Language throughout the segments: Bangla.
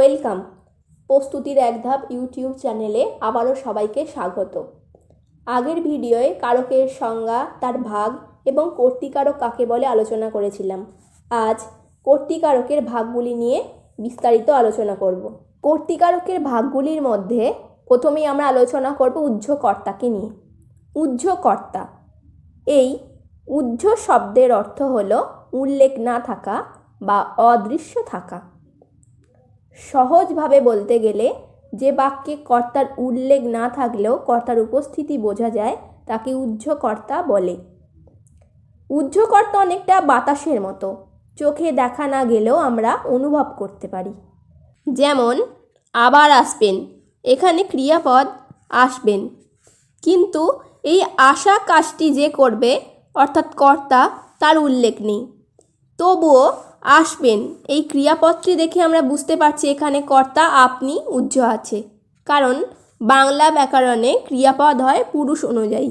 ওয়েলকাম। প্রস্তুতির এক ধাপ ইউটিউব চ্যানেলে আবারও সবাইকে স্বাগত। আগের ভিডিওয়ে কারকের সংজ্ঞা, তার ভাগ এবং কর্তিকারক কাকে বলে আলোচনা করেছিলাম। আজ কর্তিকারকের ভাগগুলি নিয়ে বিস্তারিত আলোচনা করব। কর্তিকারকের ভাগগুলির মধ্যে প্রথমেই আমরা আলোচনা করব উহ্যকর্তাকে নিয়ে। উহ্যকর্তা এই উহ্য শব্দের অর্থ হলো উল্লেখ না থাকা বা অদৃশ্য থাকা। সহজভাবে বলতে গেলে, যে বাক্যে কর্তার উল্লেখ না থাকলেও কর্তার উপস্থিতি বোঝা যায়, তাকে উহ্যকর্তা বলে। উহ্যকর্তা অনেকটা বাতাসের মতো। চোখে দেখা না গেলেও আমরা অনুভব করতে পারি। যেমন, আবার আসবেন, এখানে ক্রিয়াপদ আসবেন। কিন্তু এই আশা কাজটি যে করবে, অর্থাৎ কর্তা, তার উল্লেখ নেই। তবুও আসবেন। এই ক্রিয়াপদটি দেখে আমরা বুঝতে পারছি এখানে কর্তা আপনি উজ্জ আছে। কারণ বাংলা ব্যাকরণে ক্রিয়াপদ হয় পুরুষ অনুযায়ী।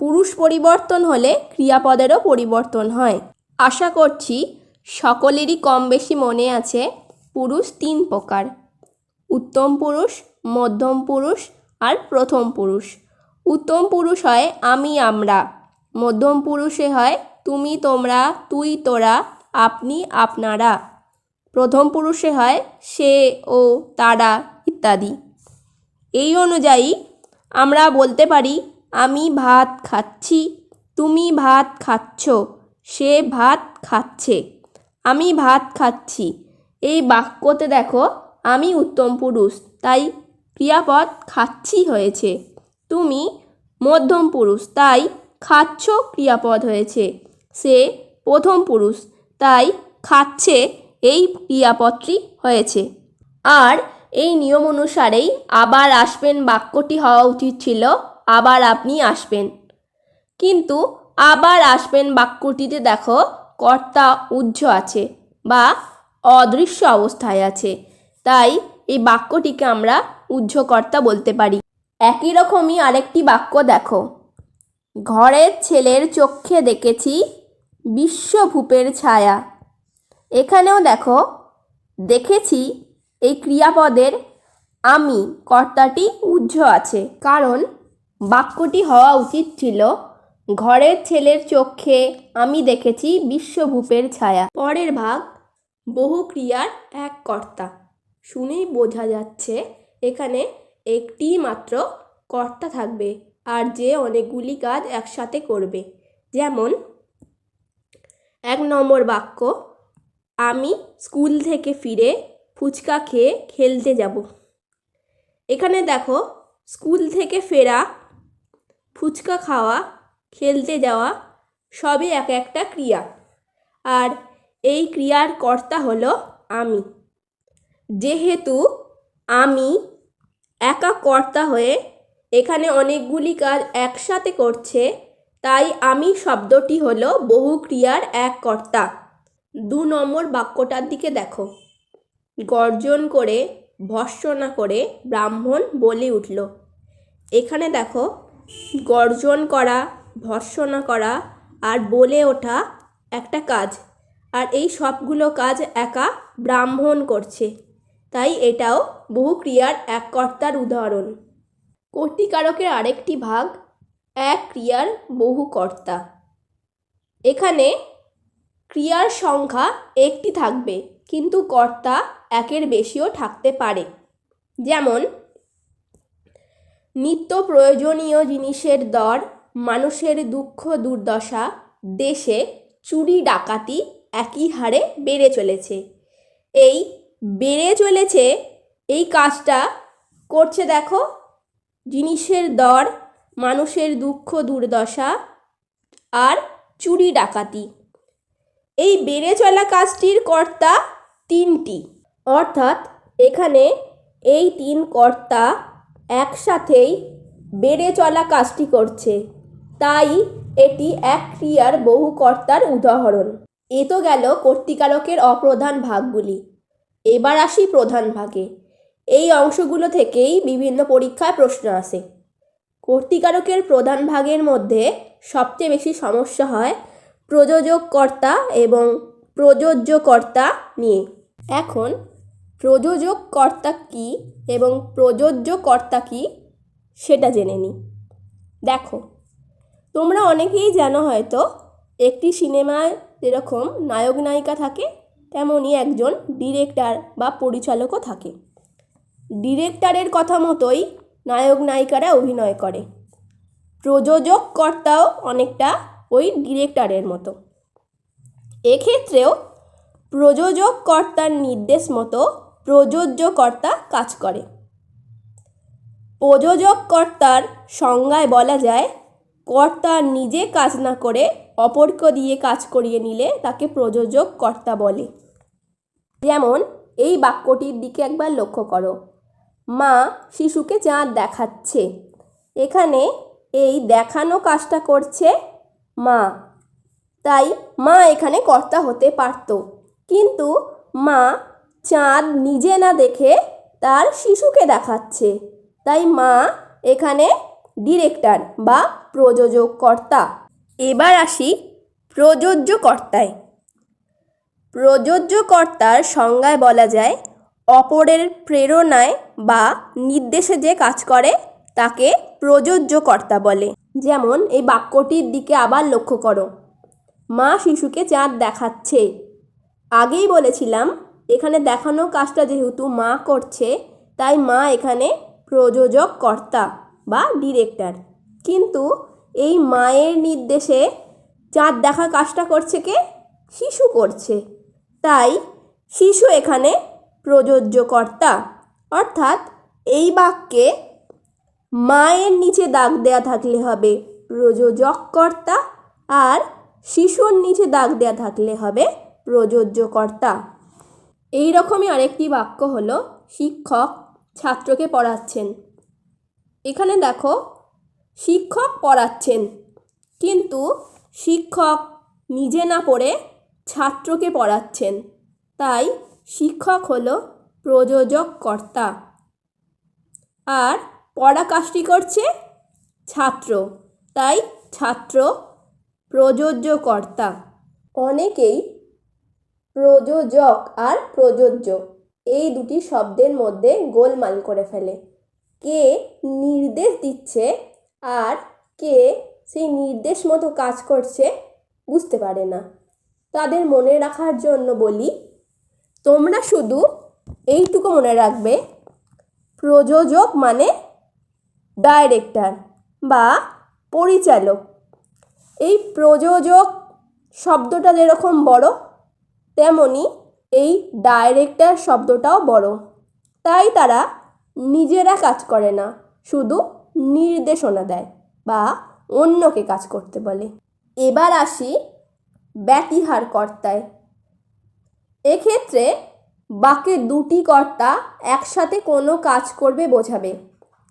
পুরুষ পরিবর্তন হলে ক্রিয়াপদেরও পরিবর্তন হয়। আশা করছি সকলেরই কম বেশি মনে আছে পুরুষ তিন প্রকার। উত্তম পুরুষ, মধ্যম পুরুষ আর প্রথম পুরুষ। উত্তম পুরুষ হয় আমি আমরা মধ্যম পুরুষে হয় তুমি তোমরা, তুই তোরা, আপনি আপনারা। প্রথম পুরুষে হয় সে, ও, তারা ইত্যাদি। এই অনুযায়ী আমরা বলতে পারি, আমি ভাত খাচ্ছি, তুমি ভাত খাচ্ছ, সে ভাত খাচ্ছে, আমি ভাত খাচ্ছি। এই বাক্যতে দেখো, আমি উত্তম পুরুষ, তাই ক্রিয়াপদ খাচ্ছি হয়েছে। তুমি মধ্যম পুরুষ, তাই খাচ্ছ ক্রিয়াপদ হয়েছে। সে প্রথম পুরুষ, তাই খাচ্ছে এই ক্রিয়াপদটি হয়েছে। আর এই নিয়ম অনুসারেই আবার আসবেন বাক্যটি হওয়া উচিত ছিল, আবার আপনি আসবেন। কিন্তু আবার আসবেন বাক্যটিতে দেখো, কর্তা উজ্জ আছে বা অদৃশ্য অবস্থায় আছে। তাই এই বাক্যটিকে আমরা উজ্জকর্তা বলতে পারি। একই রকমই আরেকটি বাক্য দেখো। ঘরের ছেলের চক্ষে দেখেছি বিশ্বভূপের ছায়া। এখানেও দেখো, দেখেছি এই ক্রিয়াপদের আমি, কর্তাটি উজ্জ আছে। কারণ বাক্যটি হওয়া উচিত ছিল, ঘরের ছেলের চক্ষে আমি দেখেছি বিশ্বভূপের ছায়া। পরের ভাগ, বহু ক্রিয়ার এক কর্তা। শুনেই বোঝা যাচ্ছে, এখানে একটি মাত্র কর্তা থাকবে, আর যে অনেকগুলি কাজ একসাথে করবে। যেমন এক নম্বর বাক্য, আমি স্কুল থেকে ফিরে ফুচকা খেয়ে খেলতে যাব। এখানে দেখো, স্কুল থেকে ফেরা, ফুচকা খাওয়া, খেলতে যাওয়া, সবই এক একটা ক্রিয়া। আর এই ক্রিয়ার কর্তা হলো আমি। যেহেতু আমি একা কর্তা হয়ে এখানে অনেকগুলি কাজ একসাথে করছে তাই আমি শব্দটি হলো বহু ক্রিয়ার এক কর্তা। দু নম্বর বাক্যটার দিকে দেখো। গর্জন করে, ভর্সনা করে ব্রাহ্মণ বলে উঠল। এখানে দেখো, গর্জন করা, ভর্সনা করা আর বলে ওঠা একটা কাজ। আর এই সবগুলো কাজ একা ব্রাহ্মণ করছে। তাই এটাও বহু ক্রিয়ার এক কর্তার উদাহরণ। কর্তিকারকের আরেকটি ভাগ এক ক্রিয়ার বহু কর্তা এখানে ক্রিয়ার সংখ্যা একটি থাকবে, কিন্তু কর্তা একের বেশিও থাকতে পারে। যেমন, নিত্য প্রয়োজনীয় জিনিসের দর, মানুষের দুঃখ, দুর্দশা, দেশে চুরি, ডাকাতি একই হারে বেড়ে চলেছে। এই বেড়ে চলেছে, এই কাজটা করছে দেখো, জিনিসের দর মানুষের দুঃখ, দুর্দশা আর চুরি ডাকাতি। এই বেড়ে চলা কাজটির কর্তা তিনটি। অর্থাৎ এখানে এই তিন কর্তা একসাথেই বেড়ে চলা কাজটি করছে। তাই এটি এক ক্রিয়ার বহু কর্তার উদাহরণ। এ তো গেল কর্তিকারকের অপ্রধান ভাগগুলি। এবার আসি প্রধান ভাগে। এই অংশগুলো থেকেই বিভিন্ন পরীক্ষায় প্রশ্ন আসে। কর্তিকারকের প্রধান ভাগের মধ্যে সবচেয়ে বেশি সমস্যা হয় প্রযোজককর্তা এবং প্রযোজ্যকর্তা নিয়ে। এখন প্রযোজক কর্তা কী এবং প্রযোজ্য কর্তা কী সেটা জেনে নিই। দেখো, তোমরা অনেকেই জানো হয়তো, একটি সিনেমায় যেরকম নায়ক নায়িকা থাকে তেমনই একজন ডিরেক্টর বা পরিচালকও থাকে। ডিরেক্টরের কথা মতোই নায়ক নায়িকারা অভিনয় করে। প্রযোজক কর্তাও অনেকটা ওই ডিরেক্টরের মতো। এক্ষেত্রেও প্রযোজক কর্তার নির্দেশ মতো প্রযোজ্য কর্তা কাজ করে। প্রযোজক কর্তার সংজ্ঞায় বলা যায়, কর্তা নিজে কাজ না করে অপরকে দিয়ে কাজ করিয়ে নিলে তাকে প্রযোজক কর্তা বলে। যেমন, এই বাক্যটির দিকে একবার লক্ষ্য করো। মা শিশুকে চাঁদ দেখাচ্ছে। এখানে এই দেখানো কাজটা করছে মা। তাই মা এখানে কর্তা হতে পারত। কিন্তু মা চাঁদ নিজে না দেখে তার শিশুকে দেখাচ্ছে। তাই মা এখানে ডিরেক্টর বা প্রযোজক কর্তা এবার আসি প্রযোজ্য কর্তায় প্রযোজ্য কর্তার সংজ্ঞায় বলা যায় অপরের প্রেরণায় বা নির্দেশে যে কাজ করে, তাকে প্রযোজ্য কর্তা বলে। যেমন, এই বাক্যটির দিকে আবার লক্ষ্য করো। মা শিশুকে চাঁদ দেখাচ্ছে। আগেই বলেছিলাম, এখানে দেখানো কাজটা যেহেতু মা করছে, তাই মা এখানে প্রযোজক কর্তা বা ডিরেক্টর। কিন্তু এই মায়ের নির্দেশে চাঁদ দেখা কাজটা করছে কে? শিশু করছে। তাই শিশু এখানে প্রযোজ্য কর্তা অর্থাৎ এই বাক্যে মায়ের নিচে দাগ দেয়া থাকলে হবে প্রযোজক কর্তা আর শিশুর নিচে দাগ দেয়া থাকলে হবে প্রযোজ্য কর্তা এই রকমই আরেকটি বাক্য হলো শিক্ষক ছাত্রকে পড়াচ্ছেন। এখানে দেখো, শিক্ষক পড়াচ্ছেন, কিন্তু শিক্ষক নিজে না পড়ে ছাত্রকে পড়াচ্ছেন। তাই শিক্ষক হল প্রযোজক কর্তা আর পড়া কাজটি করছে ছাত্র, তাই ছাত্র প্রযোজ্য কর্তা অনেকেই প্রযোজক আর প্রযোজ্য, এই দুটি শব্দের মধ্যে গোলমাল করে ফেলে। কে নির্দেশ দিচ্ছে আর কে সেই নির্দেশ মতো কাজ করছে বুঝতে পারে না। তাদের মনে রাখার জন্য বলি তোমরা শুধু এইটুকু মনে রাখবে। প্রযোজক মানে ডাইরেক্টর বা পরিচালক। এই প্রযোজক শব্দটা যেরকম বড়, তেমনি এই ডাইরেক্টর শব্দটাও বড়। তাই তারা নিজেরা কাজ করে না, শুধু নির্দেশনা দেয় বা অন্যকে কাজ করতে বলে। এবার আসি ব্যতিহার কর্তায় এক্ষেত্রে বাক্যে দুটি কর্তা একসাথে কোনো কাজ করবে বোঝাবে।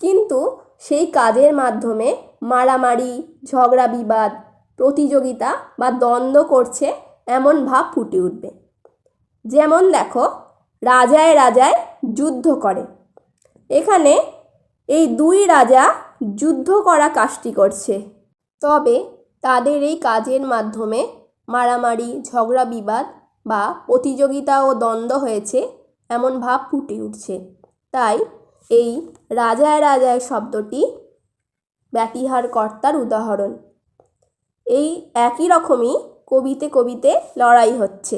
কিন্তু সেই কাজের মাধ্যমে মারামারি, ঝগড়া বিবাদ, প্রতিযোগিতা বা দ্বন্দ্ব করছে এমন ভাব ফুটে উঠবে। যেমন দেখো, রাজায় রাজায় যুদ্ধ করে। এখানে এই দুই রাজা যুদ্ধ করা কাজটি করছে। তবে তাদের এই কাজের মাধ্যমে মারামারি, ঝগড়া বিবাদ বা প্রতিযোগিতা ও দ্বন্দ্ব হয়েছে, এমন ভাব ফুটে উঠছে। তাই এই রাজায় রাজায় শব্দটি ব্যতিহার কর্তার উদাহরণ। এই একই রকমই কবিতে কবিতে লড়াই হচ্ছে।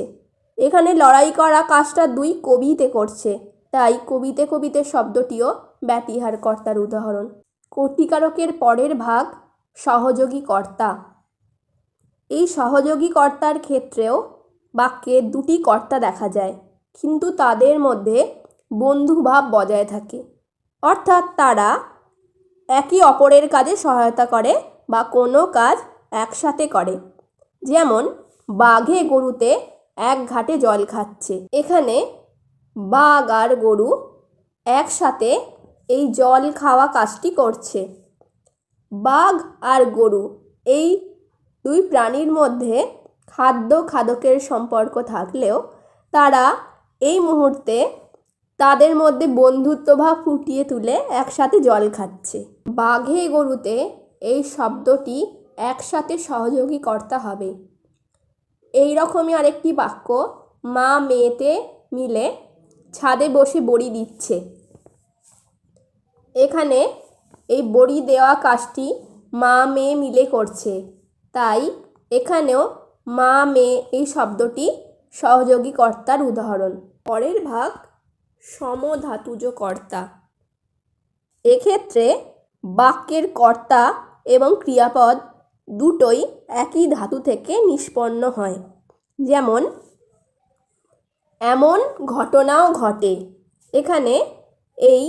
এখানে লড়াই করা কাজটা দুই কবিতে করছে, তাই কবিতে কবিতে শব্দটিও ব্যতিহার কর্তার উদাহরণ। কর্তিকারকের পরের ভাগ সহযোগী কর্তা এই সহযোগী কর্তার ক্ষেত্রেও বাক্যে দুটি কর্তা দেখা যায়, কিন্তু তাদের মধ্যে বন্ধুভাব বজায় থাকে। অর্থাৎ তারা একে অপরের কাজে সহায়তা করে বা কোনো কাজ একসাথে করে। যেমন, বাঘে গরুতে এক ঘাটে জল খাচ্ছে। এখানে বাঘ আর গরু একসাথে এই জল খাওয়া কাজটি করছে। বাঘ আর গরু এই দুই প্রাণীর মধ্যে খাদ্য খাদকের সম্পর্ক থাকলেও তারা এই মুহূর্তে তাদের মধ্যে বন্ধুত্বভাব ফুটিয়ে তুলে একসাথে জল খাচ্ছে। বাঘে গরুতে এই শব্দটি একসাথে সহযোগী কর্তা হবে। এই রকমই আরেকটি বাক্য, মা মেয়েতে মিলে ছাদে বসে বড়ি দিচ্ছে। এখানে এই বড়ি দেওয়া কাজটি মা মেয়ে মিলে করছে। তাই এখানেও মা, মেয়ে এই শব্দটি সহযোগী কর্তার উদাহরণ। পরের ভাগ সমধাতুজ কর্তা এক্ষেত্রে বাক্যের কর্তা এবং ক্রিয়াপদ দুটোই একই ধাতু থেকে নিষ্পন্ন হয়। যেমন, এমন ঘটনাও ঘটে। এখানে এই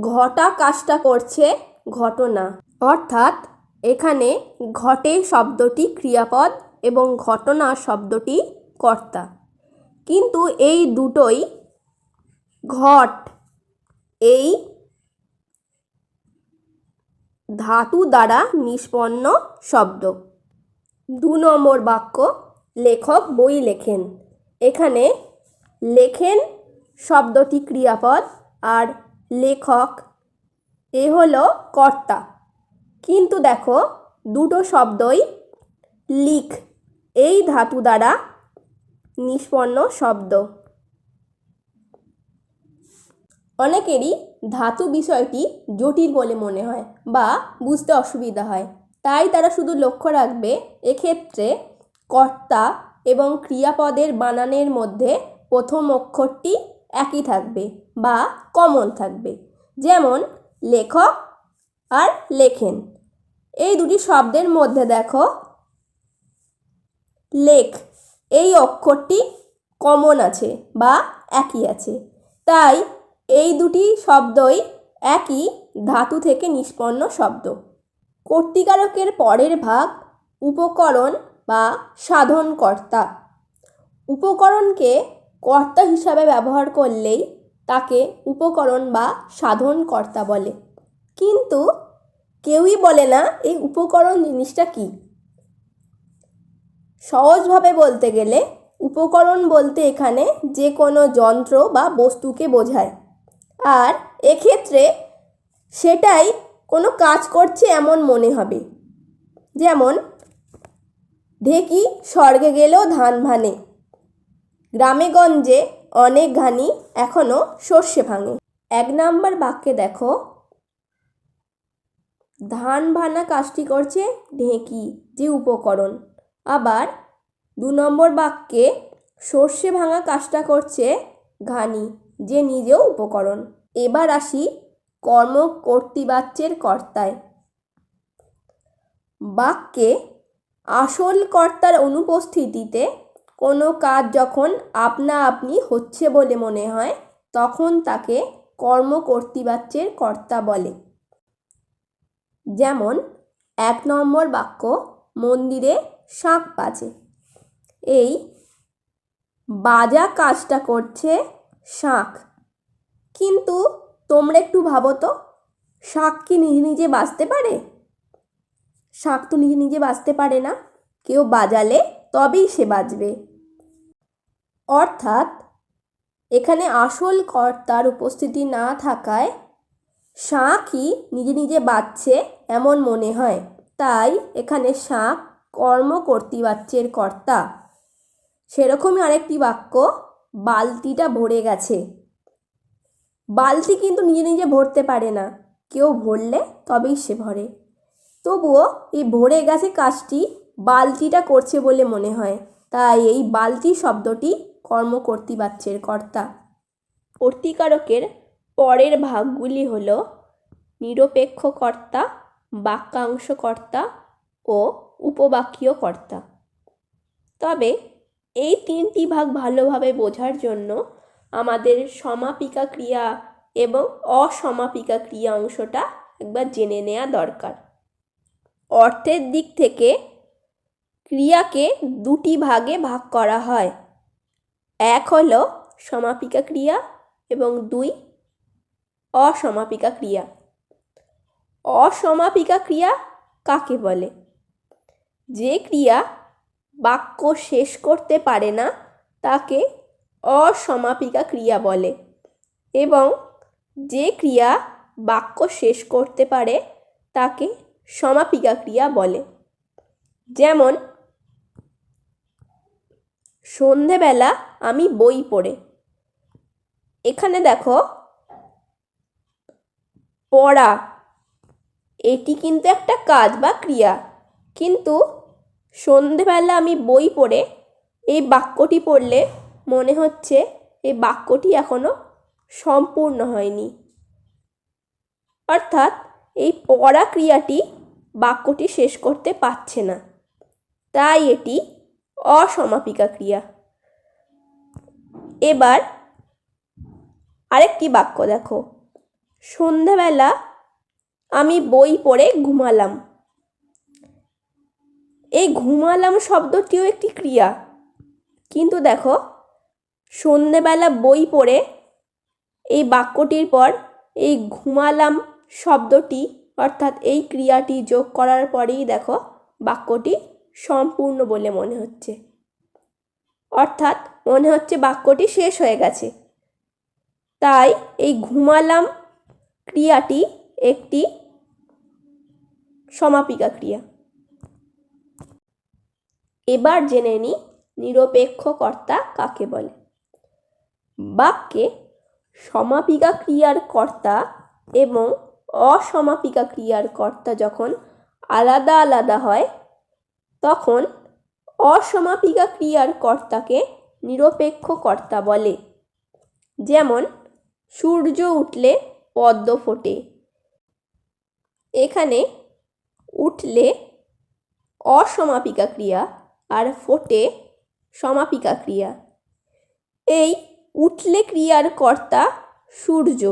ঘটা কাজটা করছে ঘটনা। অর্থাৎ এখানে ঘটে শব্দটি ক্রিয়াপদ এবং ঘটনা শব্দটি কর্তা। কিন্তু এই দুটোই ঘট। এই ধাতু দ্বারা নিষ্পন্ন শব্দ। দু নম্বর বাক্য, লেখক বই লেখেন। এখানে লেখেন শব্দটি ক্রিয়াপদ আর লেখক এ হলো কর্তা। কিন্তু দেখো, দুটো শব্দই লিখ। এই ধাতু দ্বারা নিষ্পন্ন শব্দ। অনেকেরই ধাতু বিষয়টি জটিল বলে মনে হয় বা বুঝতে অসুবিধা হয়। তাই তারা শুধু লক্ষ্য রাখবে এক্ষেত্রে কর্তা এবং ক্রিয়াপদের বানানের মধ্যে প্রথম অক্ষরটি একই থাকবে বা কমন থাকবে। যেমন লেখক আর লেখেন। এই দুটি শব্দের মধ্যে দেখো লেখ। এই অক্ষরটি কমন আছে বা একই আছে। তাই এই দুটি শব্দই একই ধাতু থেকে নিষ্পন্ন শব্দ। কর্তিকারকের পরের ভাগ উপকরণ বা সাধনকর্তা। উপকরণকে কর্তা হিসাবে ব্যবহার করলেই তাকে উপকরণ বা সাধনকর্তা বলে। কিন্তু কেউই বলে না এই উপকরণ জিনিসটা কী। সহজভাবে বলতে গেলে উপকরণ বলতে এখানে যে কোনো যন্ত্র বা বস্তুকে বোঝায়। আর এক্ষেত্রে সেটাই কোনো কাজ করছে এমন মনে হবে। যেমন, ঢেকি স্বর্গে গেলেও ধান ভানে গ্রামে গঞ্জে অনেক ঘানি এখনও সর্ষে ভাঙে। এক নাম্বার বাক্যে দেখো, ধান ভানা কাজটি করছে ঢেঁকি, যে উপকরণ। আবার দু নম্বর বাক্যে সর্ষে ভাঙা কাজটা করছে ঘানি, যে নিজেও উপকরণ। এবার আসি কর্ম কর্তৃবাচ্যের কর্তায়। বাক্যে আসল কর্তার অনুপস্থিতিতে কোনো কাজ যখন আপনা আপনি হচ্ছে বলে মনে হয়, তখন তাকে কর্ম কর্তৃবাচ্যের কর্তা বলে। যেমন এক নম্বর বাক্য, মন্দিরে শাঁখ বাজে। এই বাজা কাজটা করছে শাঁখ। কিন্তু তোমরা একটু ভাবো তো, শাঁখ কি নিজে নিজে বাজতে পারে? শাঁখ তো নিজে নিজে বাজতে পারে না, কেউ বাজালে তবেই সে বাজবে। অর্থাৎ এখানে আসল কর্তার উপস্থিতি না থাকায় শাঁখই নিজে নিজে বাজছে এমন মনে হয়। তাই এখানে শাঁখ কর্ম কর্তৃবাচ্যের কর্তা। সেরকমই আরেকটি বাক্য, বালতিটা ভরে গেছে। বালতি কিন্তু নিজে নিজে ভরতে পারে না। কেউ ভরলে তবেই সে ভরে। তবুও এই ভরে গেছে কাজটি বালতিটা করছে বলে মনে হয়। তাই এই বালতি শব্দটি কর্ম কর্তৃবাচ্যের কর্তা। কর্তিকারকের পরের ভাগগুলি হল নিরপেক্ষ কর্তা বাক্যাংশ কর্তা ও উপবাক্যীয় কর্তা তবে এই তিনটি ভাগ ভালোভাবে বোঝার জন্য আমাদের সমাপিকা ক্রিয়া এবং অসমাপিকা ক্রিয়া অংশটা একবার জেনে নেওয়া দরকার। অর্থের দিক থেকে ক্রিয়াকে দুটি ভাগে ভাগ করা হয়। এক হলো সমাপিকা ক্রিয়া এবং দুই অসমাপিকা ক্রিয়া। অসমাপিকা ক্রিয়া কাকে বলে? যে ক্রিয়া বাক্য শেষ করতে পারে না, তাকে অসমাপিকা ক্রিয়া বলে। এবং যে ক্রিয়া বাক্য শেষ করতে পারে, তাকে সমাপিকা ক্রিয়া বলে। যেমন, সন্ধেবেলা আমি বই পড়ে। এখানে দেখো, পড়া, এটি কিন্তু একটা কাজ বা ক্রিয়া। কিন্তু সন্ধেবেলা আমি বই পড়ে এই বাক্যটি পড়লে মনে হচ্ছে এই বাক্যটি এখনও সম্পূর্ণ হয়নি। অর্থাৎ এই পড়া ক্রিয়াটি বাক্যটি শেষ করতে পারছে না। তাই এটি অসমাপিকা ক্রিয়া। এবার আরেকটি বাক্য দেখো। সন্ধ্যাবেলা আমি বই পড়ে ঘুমালাম। এই ঘুমালাম শব্দটিও একটি ক্রিয়া। কিন্তু দেখো, সন্ধেবেলা বই পড়ে এই বাক্যটির পর এই ঘুমালাম শব্দটি, অর্থাৎ এই ক্রিয়াটি যোগ করার পরেই দেখো, বাক্যটি সম্পূর্ণ বলে মনে হচ্ছে। অর্থাৎ মনে হচ্ছে বাক্যটি শেষ হয়ে গেছে। তাই এই ঘুমালাম ক্রিয়াটি একটি সমাপিকা ক্রিয়া। এবার জেনে নিই নিরপেক্ষ কর্তা কাকে বলে। বাক্যে সমাপিকা ক্রিয়ার কর্তা এবং অসমাপিকা ক্রিয়ার কর্তা যখন আলাদা আলাদা হয়, তখন অসমাপিকা ক্রিয়ার কর্তাকে নিরপেক্ষ কর্তা বলে। যেমন, সূর্য উঠলে পদ্ম ফোটে। এখানে উঠলে অসমাপিকা ক্রিয়া আর ফোটে সমাপিকা ক্রিয়া। এই উঠলে ক্রিয়ার কর্তা সূর্য।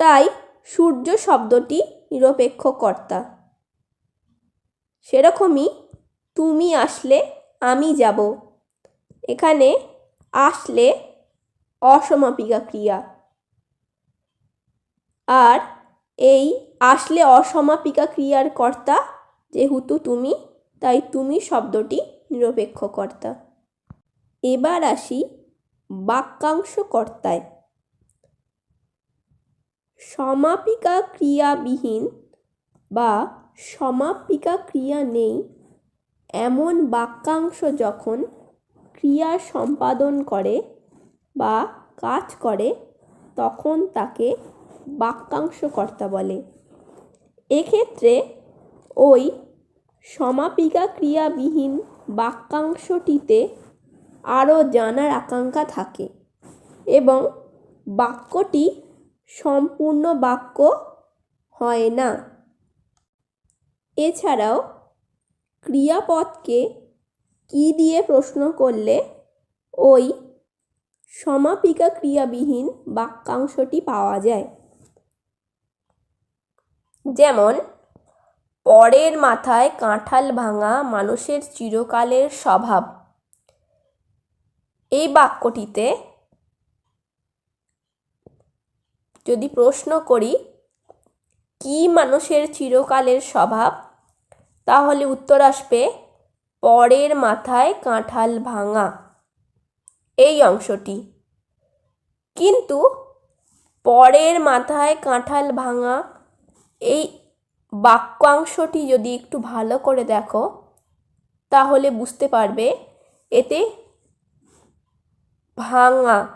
তাই সূর্য শব্দটি নিরপেক্ষ কর্তা। সেরকমই তুমি আসলে আমি যাব। এখানে আসলে অসমাপিকা ক্রিয়া। আর এই আসলে অসমাপিকা ক্রিয়ার কর্তা যেহেতু তুমি তাই তুমি শব্দটি নিরপেক্ষ কর্তা এবার আসি বাক্যাংশ কর্তায় সমাপিকা ক্রিয়াবিহীন বা সমাপিকা ক্রিয়া নেই এমন বাক্যাংশ যখন ক্রিয়া সম্পাদন করে বা কাজ করে, তখন তাকে বাক্যাংশকর্তা বলে। এক্ষেত্রে ওই সমাপিকা ক্রিয়াবিহীন বাক্যাংশটিতে আরও জানার আকাঙ্ক্ষা থাকে এবং বাক্যটি সম্পূর্ণ বাক্য হয় না। এছাড়াও ক্রিয়াপদকে কী দিয়ে প্রশ্ন করলে ওই সমাপিকা ক্রিয়াবিহীন বাক্যাংশটি পাওয়া যায়? যেমন পরের মাথায় কাঁঠাল ভাঙা মানুষের চিরকালের স্বভাব। এই বাক্যটিতে যদি প্রশ্ন করি, কি মানুষের চিরকালের স্বভাব? তাহলে উত্তর আসবে, পরের মাথায় কাঁঠাল ভাঙা। এই অংশটি। কিন্তু পরের মাথায় কাঁঠাল ভাঙা, এই বাক্যাংশটি যদি একটু ভালো করে দেখো, তাহলে বুঝতে পারবে, এতে ভাঙা,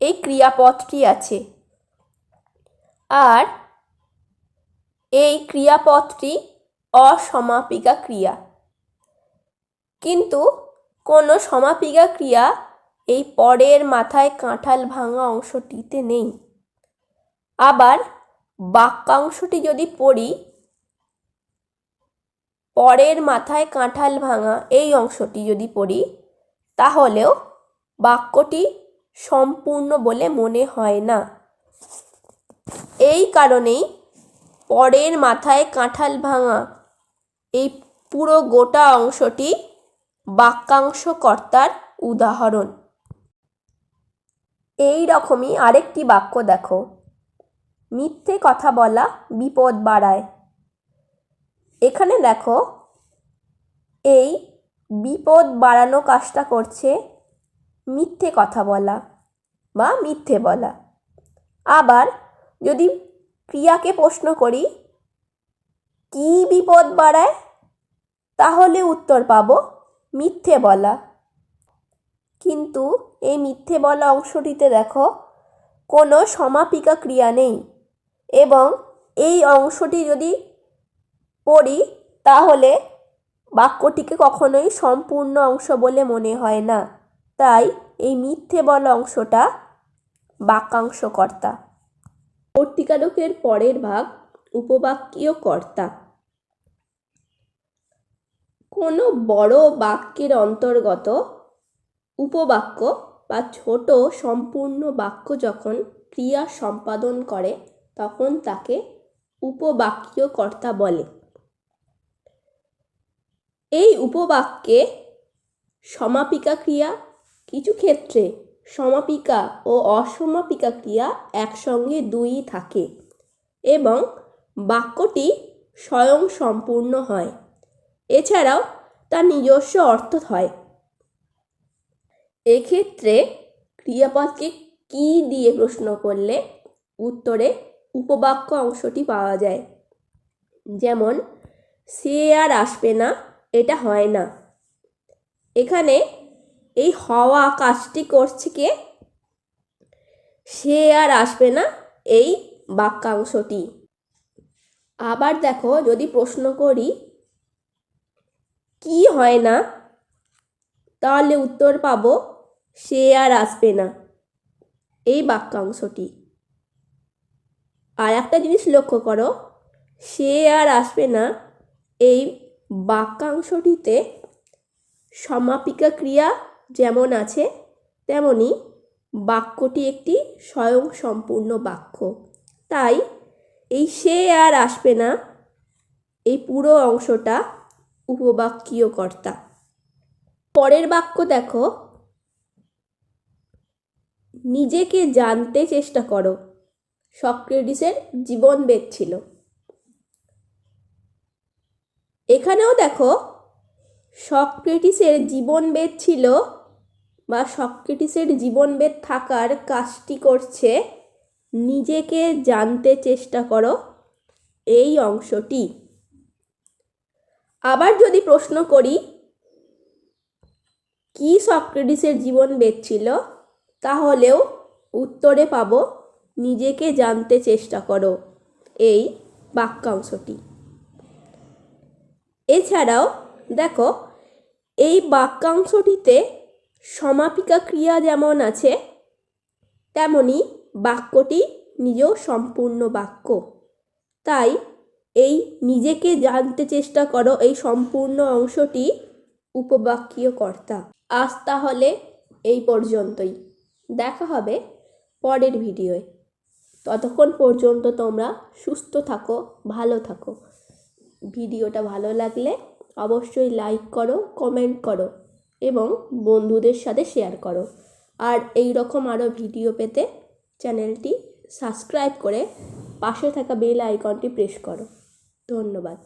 এই ক্রিয়াপদটি আছে। আর এই ক্রিয়াপদটি অসমাপিকা ক্রিয়া। কিন্তু কোনো সমাপিকা ক্রিয়া এই পরের মাথায় কাঁঠাল ভাঙা অংশটিতে নেই। আবার বাক্যাংশটি যদি পড়ি, পরের মাথায় কাঁঠাল ভাঙা এই অংশটি যদি পড়ি, তাহলেও বাক্যটি সম্পূর্ণ বলে মনে হয় না। এই কারণেই পরের মাথায় কাঁঠাল ভাঙা এই পুরো গোটা অংশটি বাক্যাংশ কর্তার উদাহরণ। এই রকমই আরেকটি বাক্য দেখো। মিথ্যে কথা বলা বিপদ বাড়ায়। এখানে দেখো, এই বিপদ বাড়ানো কাজটা করছে মিথ্যে কথা বলা বা মিথ্যে বলা। আবার যদি ক্রিয়াকে প্রশ্ন করি, কি বিপদ বাড়ায়? তাহলে উত্তর পাব মিথ্যে বলা। কিন্তু এই মিথ্যে বলা অংশটিতে দেখো, কোনো সমাপিকা ক্রিয়া নেই। এবং এই অংশটি যদি পড়ি, তাহলে বাক্যটিকে কখনোই সম্পূর্ণ অংশ বলে মনে হয় না। তাই এই মিথ্যে বলা অংশটা বাক্যাংশ কর্তা কর্তিকারকের পরের ভাগ উপবাক্যীয় কর্তা কোনো বড় বাক্যের অন্তর্গত উপবাক্য বা ছোট সম্পূর্ণ বাক্য যখন ক্রিয়া সম্পাদন করে তখন তাকে উপবাক্যীয় কর্তা বলে। এই উপবাক্যে সমাপিকা ক্রিয়া কিছু ক্ষেত্রে সমাপিকা ও অসমাপিকা ক্রিয়া একসঙ্গে দুই থাকে এবং বাক্যটি স্বয়ং সম্পূর্ণ হয়। এছাড়াও তার নিজস্ব অর্থ হয়। এক্ষেত্রে ক্রিয়াপদকে কী দিয়ে প্রশ্ন করলে উত্তরে উপবাক্য অংশটি পাওয়া যায়। যেমন, সে আর আসবে না, এটা হয় না। এখানে এই হওয়া কাজটি করছে কে? সে আর আসবে না, এই বাক্যাংশটি। আবার দেখো, যদি প্রশ্ন করি, কি হয় না? তাহলে উত্তর পাবো, সে আর আসবে না। এই বাক্যাংশটি। আর একটা জিনিস লক্ষ্য করো, সে আর আসবে না। এই বাক্যাংশটিতে সমাপিকা ক্রিয়া যেমন আছে, তেমনি বাক্যটি একটি স্বয়ং সম্পূর্ণ বাক্য। তাই এই সে আর আসবে না, এই পুরো অংশটা উপবাক্যীয় কর্তা পরের বাক্য দেখো, নিজেকে জানতে চেষ্টা করো। সক্রেটিসের জীবনবেদ ছিল। এখানেও দেখো, সক্রেটিসের জীবনবেদ ছিল বা সক্রেটিসের জীবনবেদ থাকার কাজটি করছে, নিজেকে জানতে চেষ্টা করো এই অংশটি। আবার যদি প্রশ্ন করি, কি সক্রেটিসের জীবনবেদ ছিল, তাহলেও উত্তরে পাব নিজেকে জানতে চেষ্টা করো। এই বাক্যাংশটি। এছাড়াও দেখো, এই বাক্যাংশটিতে সমাপিকা ক্রিয়া যেমন আছে, তেমনি বাক্যটি নিজেও সম্পূর্ণ বাক্য। তাই এই নিজেকে জানতে চেষ্টা করো, এই সম্পূর্ণ অংশটি উপবাক্যীয় কর্তা আজ তাহলে এই পর্যন্তই। দেখা হবে পরের ভিডিওয়। ততক্ষণ পর্যন্ত তোমরা সুস্থ থাকো, ভালো থাকো। ভিডিওটা ভালো লাগলে অবশ্যই লাইক করো কমেন্ট করো এবং বন্ধুদের সাথে শেয়ার করো। আর এই রকম আরও ভিডিও পেতে চ্যানেলটি সাবস্ক্রাইব করে পাশে থাকা বেল আইকনটি প্রেস করো। ধন্যবাদ।